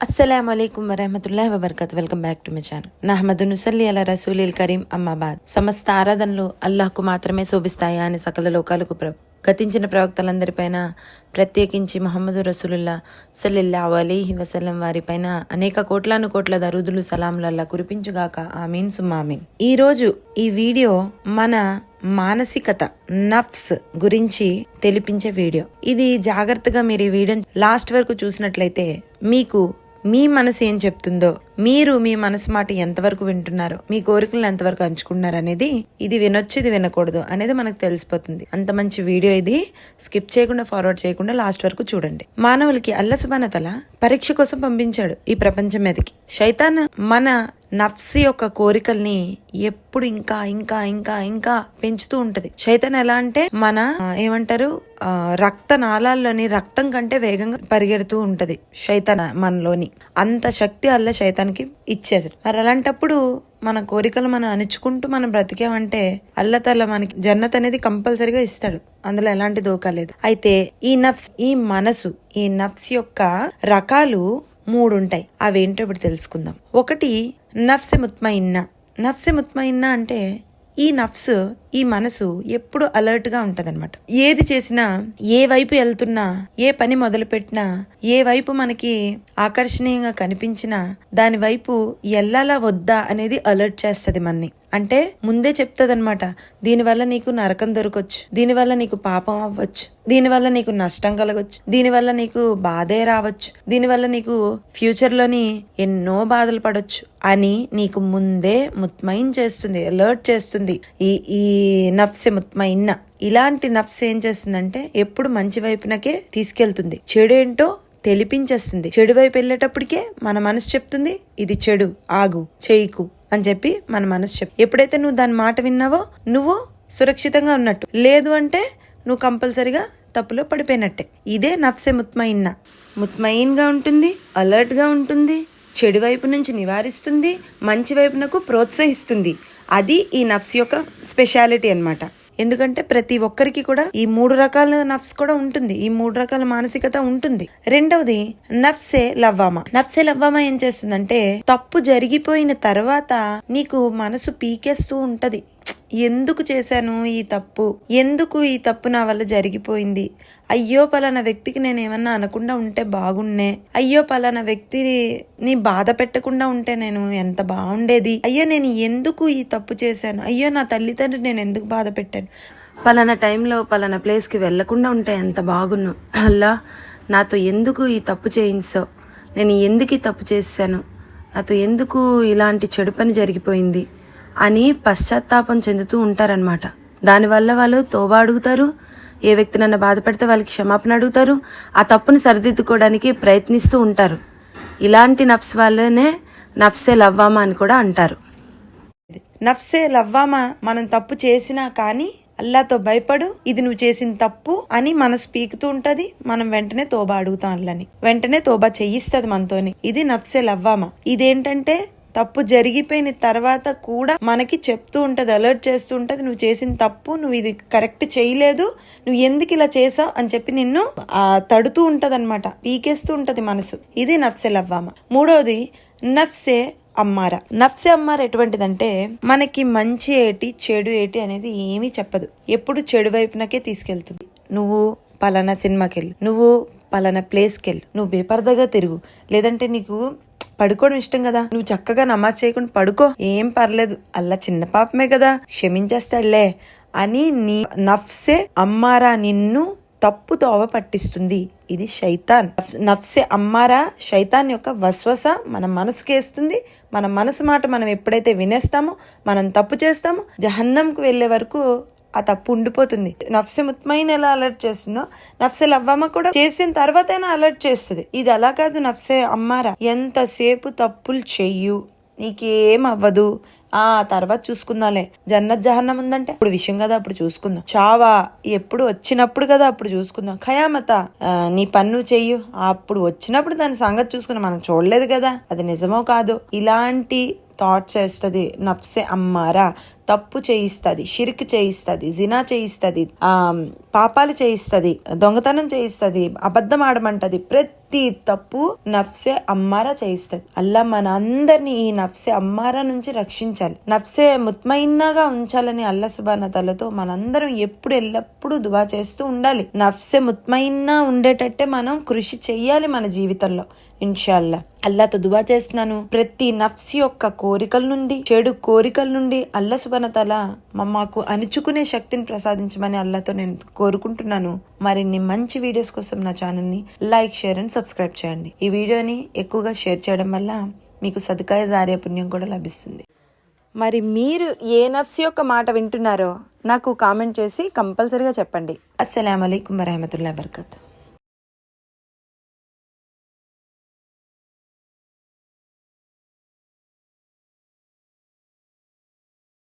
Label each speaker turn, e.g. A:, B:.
A: అస్సలం అయికం వరహమతుల్లా వబర్కత్ welcome back to my channel నహమద్ నుసల్లి అలా రసూలిల్ కరీం అమ్మాబాద్ సమస్త ఆరాధనలు అల్లాహ్కు మాత్రమే శోభిస్తాయా అని సకల లోకాలకు ప్రభు గతించిన ప్రవక్తలందరిపైన ప్రత్యేకించి మహమ్మదు రసూలుల్లా సల్లెల్లా అలీహి వసలం వారిపైన అనేక కోట్లాను కోట్ల దరుదులు సలాంలల్లా కురిపించుగాక ఆమీన్ సుమ్మామీన్ ఈ రోజు ఈ వీడియో మన మానసికత నఫ్స్ గురించి తెలిపించే వీడియో. ఇది జాగ్రత్తగా మీరు ఈ వీడియో లాస్ట్ వరకు చూసినట్లయితే మీకు మీ మనసు ఏం చెప్తుందో మీరు మీ మనసు మాట ఎంతవరకు వింటున్నారో మీ కోరికలను ఎంతవరకు అంచుకుంటున్నారు అనేది ఇది వినొచ్చు ఇది వినకూడదు అనేది మనకు తెలిసిపోతుంది. అంత మంచి వీడియో ఇది. స్కిప్ చేయకుండా ఫార్వర్డ్ చేయకుండా లాస్ట్ వరకు చూడండి. మానవులకి అల్ల పరీక్ష కోసం పంపించాడు ఈ ప్రపంచం మీదకి. శైతాన్ మన నఫ్స్ యొక్క కోరికల్ని ఎప్పుడు ఇంకా ఇంకా ఇంకా ఇంకా పెంచుతూ ఉంటది. చైతన్ ఎలా అంటే మన ఏమంటారు రక్త నాళాల్లోని రక్తం కంటే వేగంగా పరిగెడుతూ ఉంటది చైతన్ మనలోని. అంత శక్తి అల్ల చైతన్కి ఇచ్చేసాడు మరి అలాంటప్పుడు మన కోరికలు మనం అణుచుకుంటూ మనం బ్రతికామంటే అల్లతల్ల మనకి జన్నత్ అనేది కంపల్సరీగా ఇస్తాడు. అందులో ఎలాంటి దోకా లేదు. అయితే ఈ నఫ్స్ ఈ మనసు ఈ నఫ్స్ యొక్క రకాలు మూడు ఉంటాయి. అవేంటో ఇప్పుడు తెలుసుకుందాం. ఒకటి నఫ్సె ముత్మయిన్న. నఫ్సె ముత్మయిన్న అంటే ఈ నఫ్స్ ఈ మనసు ఎప్పుడు అలర్ట్గా ఉంటదన్నమాట. ఏది చేసినా ఏ వైపు వెళ్తున్నా ఏ పని మొదలుపెట్టినా ఏ వైపు మనకి ఆకర్షణీయంగా కనిపించినా దాని వైపు ఎల్లాలా వద్దా అనేది అలర్ట్ చేస్తుంది మనని. అంటే ముందే చెప్తదనమాట దీనివల్ల నీకు నరకం దొరకొచ్చు దీనివల్ల నీకు పాపం అవ్వచ్చు దీనివల్ల నీకు నష్టం కలగొచ్చు దీనివల్ల నీకు బాధే రావచ్చు దీనివల్ల నీకు ఫ్యూచర్లోని ఎన్నో బాధలు పడవచ్చు అని నీకు ముందే ముత్మైన్ చేస్తుంది అలర్ట్ చేస్తుంది. ఈ ఈ నఫ్సె ముత్మైన్న ఇలాంటి నఫ్స్ ఏం చేస్తుందంటే ఎప్పుడు మంచి వైపునకే తీసుకెళ్తుంది. చెడు ఏంటో తెలిపించేస్తుంది. చెడు వైపు వెళ్ళేటప్పటికే మన మనసు చెప్తుంది ఇది చెడు ఆగు చేయకు అని చెప్పి మన మనసు చెప్ ఎప్పుడైతే నువ్వు దాని మాట విన్నావో నువ్వు సురక్షితంగా ఉన్నట్టు. లేదు అంటే నువ్వు కంపల్సరిగా తప్పులో పడిపోయినట్టే. ఇదే నఫ్సే ముత్మయిన్న. ముత్మయిన్గా ఉంటుంది అలర్ట్గా ఉంటుంది చెడు వైపు నుంచి నివారిస్తుంది మంచి వైపునకు ప్రోత్సహిస్తుంది. అది ఈ నఫ్స్ యొక్క స్పెషాలిటీ అన్నమాట. ఎందుకంటే ప్రతి ఒక్కరికి కూడా ఈ మూడు రకాల నఫ్స్ కూడా ఉంటుంది. ఈ మూడు రకాల మానసికత ఉంటుంది. రెండవది నఫ్సే లవ్వామా. నఫ్సే లవ్వామా ఏం చేస్తుందంటే తప్పు జరిగిపోయిన తర్వాత నీకు మనసు పీకేస్తూ ఉంటది. ఎందుకు చేశాను ఈ తప్పు? ఎందుకు ఈ తప్పు నా వల్ల జరిగిపోయింది? అయ్యో పలానా వ్యక్తికి నేను ఏమన్నా అనకుండా ఉంటే బాగున్నే అయ్యో పలానా వ్యక్తిని బాధ పెట్టకుండా ఉంటే నేను ఎంత బాగుండేది? అయ్యో నేను ఎందుకు ఈ తప్పు చేశాను? అయ్యో నా తల్లిదండ్రులు నేను ఎందుకు బాధ పెట్టాను? పలానా టైంలో పలానా ప్లేస్కి వెళ్ళకుండా ఉంటే ఎంత బాగున్ను. అల్లా నాతో ఎందుకు ఈ తప్పు చేయించావు? నేను ఎందుకు ఈ తప్పు చేశాను? నాతో ఎందుకు ఇలాంటి చెడు పని జరిగిపోయింది? అని పశ్చాత్తాపం చెందుతూ ఉంటారనమాట దానివల్ల వాళ్ళు తోబా అడుగుతారు ఏ వ్యక్తి నన్ను బాధపడితే వాళ్ళకి క్షమాపణ అడుగుతారు ఆ తప్పును సరిదిద్దుకోవడానికి ప్రయత్నిస్తూ ఉంటారు. ఇలాంటి నఫ్స్ వాళ్ళనే నఫ్సే లవ్వామా అని కూడా అంటారు. నఫ్సే లవ్వామా? మనం తప్పు చేసినా కానీ అల్లాతో భయపడు ఇది నువ్వు చేసిన తప్పు అని మనసు పీకుతూ ఉంటది మనం వెంటనే తోబా అడుగుతాం అల్లని. వెంటనే తోబా చెయ్యిస్తుంది మనతోని. ఇది నఫ్సే లవ్వామా? ఇదేంటంటే తప్పు జరిగిపోయిన తర్వాత కూడా మనకి చెప్తూ ఉంటుంది అలర్ట్ చేస్తూ ఉంటుంది నువ్వు చేసిన తప్పు నువ్వు ఇది కరెక్ట్ చేయలేదు నువ్వు ఎందుకు ఇలా చేసావు? అని చెప్పి నిన్ను ఆ, తడుతూ ఉంటుంది అనమాట పీకేస్తూ ఉంటుంది మనసు. ఇది నఫ్సే లవ్వామా? మూడోది నఫ్సే అమ్మార? నఫ్సే అమ్మార ఎటువంటిదంటే మనకి మంచి ఏటి చెడు ఏటి అనేది ఏమీ చెప్పదు. ఎప్పుడు చెడు వైపునకే తీసుకెళ్తుంది. నువ్వు పలానా సినిమాకి వెళ్ళు నువ్వు పలానా ప్లేస్కి వెళ్ళు నువ్వు బేపర్దగా తిరుగు. లేదంటే నీకు పడుకోవడం ఇష్టం కదా. నువ్వు చక్కగా నమాజ్ చేయకుండా పడుకో. ఏం పర్లేదు. అల్లా చిన్న పాపమే కదా. క్షమించేస్తాడులే అని నీ నఫ్సే అమ్మారా నిన్ను తప్పు తోవ పట్టిస్తుంది. ఇది శైతాన్. నఫ్సే అమ్మారా శైతాన్ యొక్క వస్వస మన మనసుకు వేస్తుంది. మన మనసు మాట మనం ఎప్పుడైతే వినేస్తామో మనం తప్పు చేస్తామో జహన్నంకు వెళ్ళే వరకు ఆ తప్పు ఉండిపోతుంది. నఫ్సె ముత్మైన ఎలా అలర్ట్ చేస్తుందో నఫ్సె లవ్వమ్మ కూడా చేసిన తర్వాతైనా అలర్ట్ చేస్తుంది. ఇది అలా కాదు నఫ్సే అమ్మారా ఎంతసేపు తప్పులు చెయ్యు నీకేం అవ్వదు. ఆ తర్వాత చూసుకుందాలే. జన్నత్ జహన్నం ఉందంటే ఇప్పుడు విషయం కదా అప్పుడు చూసుకుందాం. చావా ఎప్పుడు వచ్చినప్పుడు కదా అప్పుడు చూసుకుందాం. ఖయామత నీ పన్ను చెయ్యు. అప్పుడు వచ్చినప్పుడు దాని సంగతి చూసుకున్నాం మనం చూడలేదు కదా అది నిజమో కాదో. ఇలాంటి థాట్స్ వేస్తుంది నఫ్సే అమ్మారా. తప్పు చేయిస్తుంది షిరిక్ చేయిస్తుంది జినా చేయిస్తుంది ఆ పాపాలు చేయిస్తుంది దొంగతనం చేయిస్తుంది అబద్ధం ఆడమంటది ప్రతి ప్రతి తప్పు నఫ్సే అమ్మారా చేయిస్తుంది. అల్లా మన అందరినీ ఈ నఫ్సే అమ్మారా నుంచి రక్షించాలి. నఫ్సే ముత్మైనాగా ఉంచాలని అల్లా సుబాన తలతో మనందరం ఎప్పుడు ఎల్లప్పుడూ దువా చేస్తూ ఉండాలి. నఫ్సే ముత్మైనా ఉండేటట్టే మనం కృషి చెయ్యాలి మన జీవితంలో. ఇన్షాల్లా అల్లాతో దువా చేస్తున్నాను. ప్రతి నఫ్స్ యొక్క కోరికల నుండి చెడు కోరికల నుండి అల్లా సుబనతల మాకు అణుచుకునే శక్తిని ప్రసాదించమని అల్లాతో నేను కోరుకుంటున్నాను. మరిన్ని మంచి వీడియోస్ కోసం నా ఛానల్ని లైక్ షేర్ అండ్ సబ్స్క్రైబ్ చేయండి. ఈ వీడియోని ఎక్కువగా షేర్ చేయడం వల్ల మీకు సదుకాయ జారే పుణ్యం కూడా లభిస్తుంది. మరి మీరు ఏ నఫ్స్ యొక్క మాట వింటున్నారో నాకు కామెంట్ చేసి కంపల్సరీగా చెప్పండి. అస్సలం అయికం వరహమతుల్లా బర్కత్